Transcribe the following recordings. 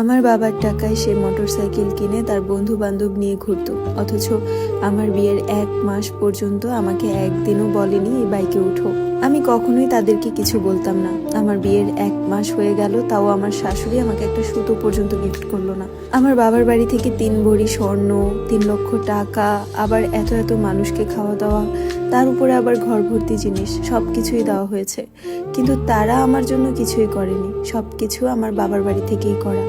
আমার বাবার টাকায় সে মোটরসাইকেল কিনে তার বন্ধু বান্ধব নিয়ে ঘুরত। অথচ আমার বিয়ের এক মাস পর্যন্ত আমাকে একদিনও বলেনি, এই বাইকে উঠো। আমি কখনোই তাদেরকে কিছু বলতাম না। আমার বিয়ের এক মাস হয়ে গেল, তাও আমার শাশুড়ি আমাকে একটা সুতো পর্যন্ত গিফট করল না। আমার বাবার বাড়ি থেকে তিন ভরি স্বর্ণ, তিন লক্ষ টাকা, আবার এত এত মানুষকে খাওয়া দাওয়া, তার উপরে আবার ঘর ভর্তি জিনিস সব কিছুই দেওয়া হয়েছে। কিন্তু তারা আমার জন্য কিছুই করেনি। সব কিছু আমার বাবার বাড়ি থেকেই করা।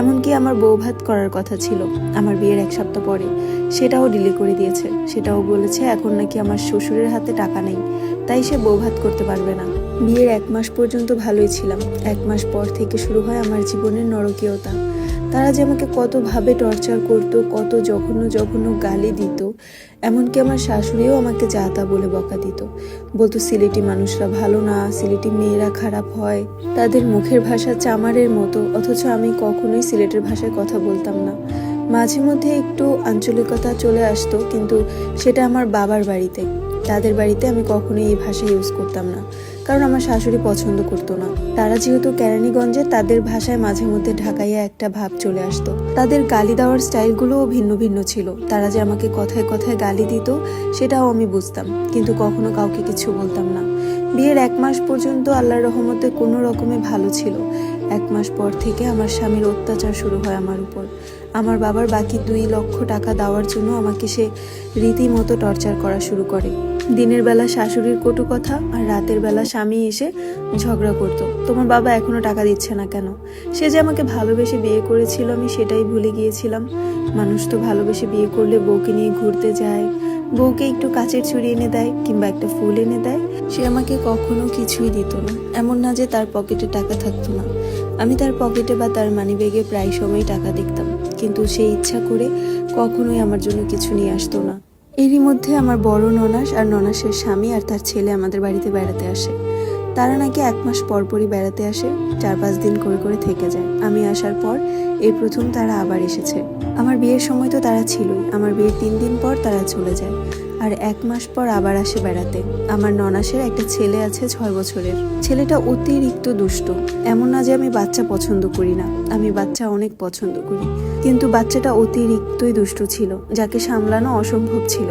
এমনকি আমার বউ ভাত করার কথা ছিল, আমার বিয়ের এক সপ্তাহ পরে। সেটাও ডিলে করে দিয়েছে। সেটাও বলেছে এখন নাকি আমার শ্বশুরের হাতে টাকা নেই, তাই সে বউ ভাত করতে পারবে না। বিয়ের এক মাস পর্যন্ত ভালোই ছিলাম। এক মাস পর থেকে শুরু হয় আমার জীবনের নরকীয়তা। তারা যে আমাকে কতভাবে টর্চার করতো, কত জঘন্য জঘন্য গালি দিত এমনকি আমার শাশুড়িও আমাকে যা তা বলে বকা দিত। বলতো, সিলেটি মানুষরা ভালো না, সিলেটি মেয়েরা খারাপ হয়। তাদের মুখের ভাষা চামারের মতো, অথচ আমি কখনোই সিলেটের ভাষায় কথা বলতাম না। মাঝে মধ্যে একটু আঞ্চলিকতা চলে আসতো, কিন্তু সেটা আমার বাবার বাড়িতে। তাদের বাড়িতে আমি কখনোই এই ভাষা ইউজ করতাম না। কারণ আমার শাশুড়ি পছন্দ করতো না। তারা যেহেতু কেরানীগঞ্জে, তাদের ভাষায় মাঝে মধ্যে ঢাকাইয়া একটা ভাব চলে আসতো। তাদের গালি দেওয়ার স্টাইলগুলোও ভিন্ন ভিন্ন ছিল। তারা যে আমাকে কথায় কথায় গালি দিত, সেটাও আমি বুঝতাম। কিন্তু কখনো কাউকে কিছু বলতাম না। বিয়ের এক মাস পর্যন্ত আল্লাহর রহমতে কোনো রকমে ভালো ছিল। এক মাস পর থেকে আমার স্বামীর অত্যাচার শুরু হয় আমার উপর। আমার বাবার বাকি দুই লক্ষ টাকা দেওয়ার জন্য আমাকে সে রীতিমতো টর্চার করা শুরু করে। দিনের বেলা শাশুড়ির কটু কথা আর রাতের বেলা স্বামী এসে ঝগড়া করতো। তোমার বাবা এখনও টাকা দিচ্ছে না কেন? সে যে আমাকে ভালোবেসে বিয়ে করেছিল, আমি সেটাই ভুলে গিয়েছিলাম। মানুষ তো ভালোবেসে বিয়ে করলে বউকে নিয়ে ঘুরতে যায়, বউকে একটু কাচের ছুরি এনে দেয় কিংবা একটা ফুল এনে দেয়, সে আমাকে কখনো কিছুই দিত না। এমন না যে তার পকেটে টাকা থাকতো না। আমি তার পকেটে বা তার মানিব্যাগে প্রায় সময় টাকা দেখতাম। কিন্তু সে ইচ্ছা করে কখনোই আমার জন্য কিছু নিয়ে আসতো না। এরই মধ্যে আমার বড় ননাস আর ননাসের স্বামী আর তার ছেলে আমাদের বাড়িতে বেড়াতে আসে। তারা নাকি এক মাস পরপরই বেড়াতে আসে, চার পাঁচ দিন করে করে থেকে যায়। আমি আসার পর এই প্রথম তারা আবার এসেছে। আমার বিয়ের সময় তো তারা ছিলই। আমার বিয়ের তিন দিন পর তারা চলে যায়। আর এক মাস পর আবার আসে বেড়াতে। আমার ননাসের একটা ছেলে আছে ছয় বছরের। ছেলেটা অতিরিক্ত দুষ্ট। এমন না যে আমি বাচ্চা পছন্দ করি না। আমি বাচ্চা অনেক পছন্দ করি। কিন্তু বাচ্চাটা অতিরিক্তই দুষ্ট ছিল, যাকে সামলানো অসম্ভব ছিল।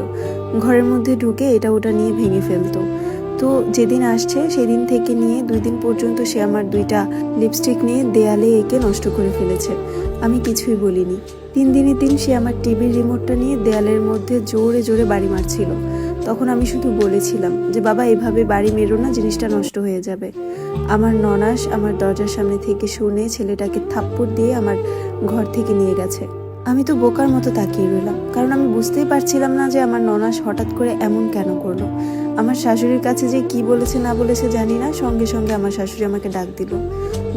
ঘরের মধ্যে ঢুকে এটা ওটা নিয়ে ভেঙে ফেলতো। তো যেদিন আসছে সেদিন থেকে নিয়ে দুই দিন পর্যন্ত সে আমার দুইটা লিপস্টিক নিয়ে দেয়ালে এঁকে নষ্ট করে ফেলেছে। আমি কিছুই বলিনি। তিন দিনের দিন সে আমার টিভির রিমোটটা নিয়ে দেয়ালের মধ্যে জোরে জোরে বাড়ি মারছিল। তখন আমি শুধু বলেছিলাম যে, বাবা, এভাবে বাড়ি মেরো না, জিনিসটা নষ্ট হয়ে যাবে। আমার ননাস আমার দরজার সামনে থেকে শুনে ছেলেটাকে থাপ্পড় দিয়ে আমার ঘর থেকে নিয়ে গেছে। আমি তো বোকার মতো তাকিয়ে রইলাম, কারণ আমি বুঝতেই পারছিলাম না যে আমার ননাস হঠাৎ করে এমন কেন করল। শাশুড়ির কাছে যে কি বলেছে না বলেছে জানি না। সঙ্গে সঙ্গে আমার শাশুড়ি আমাকে ডাক দিল।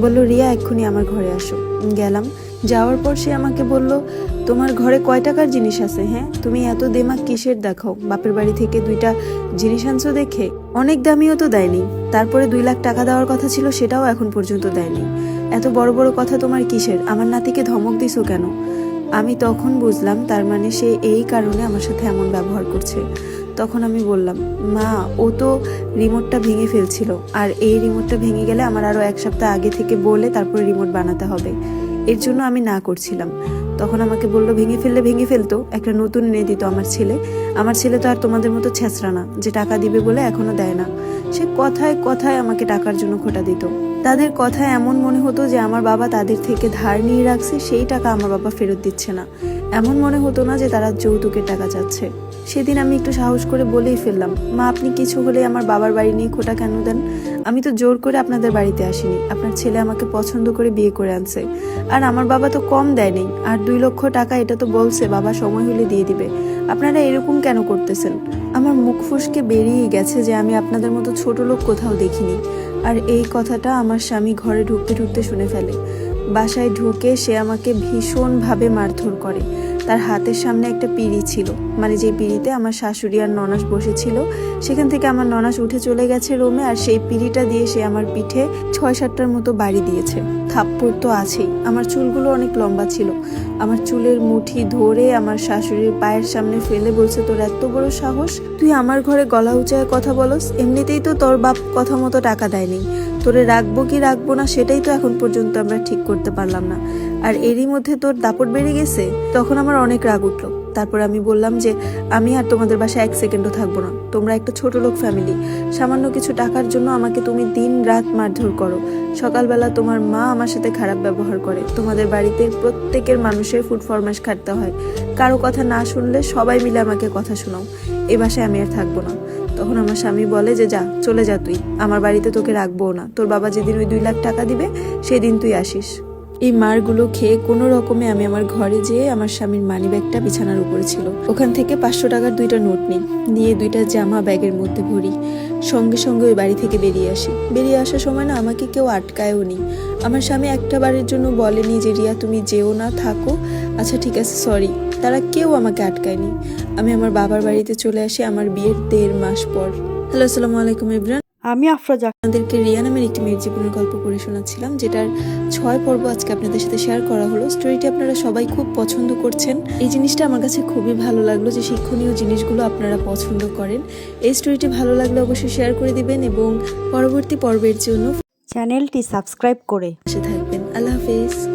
বলল, রিয়া, এক্ষুনি আমার ঘরে আসো। গেলাম। যাওয়ার পর সে আমাকে বলল, তোমার ঘরে কয় টাকার জিনিস আছে হ্যাঁ? তুমি এত দেমাক কিসের দেখাও বাপের বাড়ি থেকে দুইটা জিনিস আনছো দেখে? অনেক দামিও তো দেয়নি। তারপরে দুই লাখ টাকা দেওয়ার কথা ছিল, সেটাও এখন পর্যন্ত দেয়নি। এত বড় বড় কথা তোমার কিসের? আমার নাতিকে ধমক দিছো কেন? আমি তখন বুঝলাম তার মানে সে এই কারণে আমার সাথে এমন ব্যবহার করছে। তখন আমি বললাম, মা, ও তো রিমোটটা ভেঙে ফেলছিল। আর এই রিমোটটা ভেঙে গেলে আমার আরও এক সপ্তাহ আগে থেকে বলে তারপরে রিমোট বানাতে হবে। এর জন্য আমি না করছিলাম। তখন আমাকে বলল, ভেঙে ফেললে ভেঙে ফেলতো। একটা নতুন এনে দিত আমার ছেলে। আমার ছেলে তো আর তোমাদের মতো ছেঁচড়া না, যে টাকা দিবে বলে এখনও দেয় না। সে কথায় কথায় আমাকে টাকার জন্য খোটা দিত। তাদের কথা এমন মনে হতো যে আমার বাবা তাদের থেকে ধার নিয়ে রাখছে, সেই টাকা আমার বাবা ফেরত দিচ্ছে না। এমন মনে হতো না যে তারা যৌতুকের টাকা চাচ্ছে। সেদিন আমি একটু সাহস করে বলেই ফেললাম, মা, আপনি কিছু হলে আমার বাবার বাড়ি নিয়ে খোটা কেন দেন? আমি তো জোর করে আপনাদের বাড়িতে আসিনি। আপনার ছেলে আমাকে পছন্দ করে বিয়ে করে আনছে। আর আমার বাবা তো কম দেয়নি আর দুই লক্ষ টাকা এটা তো বলছে, বাবা সময় হলে দিয়ে দিবে। আপনারা এরকম কেন করতেছেন? আমার মুখ ফুসকে বেরিয়ে গেছে যে আমি আপনাদের মতো ছোট লোক কোথাও দেখিনি। আর এই কথাটা আমার স্বামী ঘরে ঢুকতে ঢুকতে শুনে ফেলে। বাসায় ঢুকে সে আমাকে ভীষণভাবে মারধর করে। তার হাতের সামনে একটা পিড়ি ছিল। মানে যে পিড়িতে আমার শাশুড়ি আর ননাস বসেছিল, সেখান থেকে আমার ননাস উঠে চলে গেছে রোমে আর সেই পিড়িটা দিয়ে সে আমার পিঠে ছয় সাতটার মতো বাড়ি দিয়েছে। থাপ্পড় তো আছেই। আমার চুলগুলো অনেক লম্বা ছিল। আমার চুলের মুঠি ধরে আমার শাশুড়ির পায়ের সামনে ফেলে বলছে, তোর এত বড় সাহস? তুই আমার ঘরে গলা উঁচায় কথা বলস? এমনিতেই তো তোর বাপ কথা মতো টাকা দেয়নি। তোরে রাখব কি রাখব না সেটাই তো এখন পর্যন্ত আমরা ঠিক করতে পারলাম না। আর এরই মধ্যে তোর দাপট বেড়ে গেছে? তখন আমার অনেক রাগ উঠল। তারপর আমি বললাম যে, আমি আর তোমাদের বাসায় এক সেকেন্ডও থাকব না। তোমরা একটা ছোট লোক ফ্যামিলি সামান্য কিছু টাকার জন্য আমাকে তুমি দিন রাত মারধর করো। সকালবেলা তোমার মা আমার সাথে খারাপ ব্যবহার করে। তোমাদের বাড়িতে প্রত্যেকের মানুষের ফুড ফরমাস খাটতে হয়। কারও কথা না শুনলে সবাই মিলে আমাকে কথা শোনাও। এ বাসায় আমি আর থাকব না। তখন আমার স্বামী বলে যে, যা, চলে যা তুই। আমার বাড়িতে তোকে রাখব না। তোর বাবা যেদিন ওই দুই লাখ টাকা দিবে, সেদিন তুই আসিস। এই মারগুলো খেয়ে কোনো রকমে আমি আমার ঘরে যেয়ে আমার স্বামীর মানি ব্যাগটা বিছানার উপরে ছিল। ওখান থেকে পাঁচশো টাকার দুইটা নোট নিই। নিয়ে দুইটা জামা ব্যাগের মধ্যে ভরি। সঙ্গে সঙ্গে ওই বাড়ি থেকে বেরিয়ে আসি। বেরিয়ে আসার সময় না আমাকে কেউ আটকায়ও নি। আমার স্বামী একটা বারের জন্য বলেনি যে, রিয়া, তুমি যেও না, থাকো। আচ্ছা ঠিক আছে সরি তারা কেউ আমাকে আটকায়নি। আমি আমার বাবার বাড়িতে চলে আসি আমার বিয়ের দেড় মাস পর। হ্যালো, আসসালামু আলাইকুম ইব্রান আমি আফরোজা আপনাদেরকে রিয়া নামের একটি মেয়ের জীবনের গল্প পড়ে শোনাচ্ছিলাম যেটার ছয় পর্ব আজকে আপনাদের সাথে শেয়ার করা হলো। স্টোরিটি আপনারা সবাই খুব পছন্দ করছেন। এই জিনিসটা আমার কাছে খুবই ভালো লাগল যে শিক্ষণীয় জিনিসগুলো আপনারা পছন্দ করেন। এই স্টোরিটি ভালো লাগলে অবশ্যই শেয়ার করে দিবেন এবং পরবর্তী পর্বের জন্য চ্যানেলটি সাবস্ক্রাইব করে। থাকবেন। আল্লাহ হাফেজ।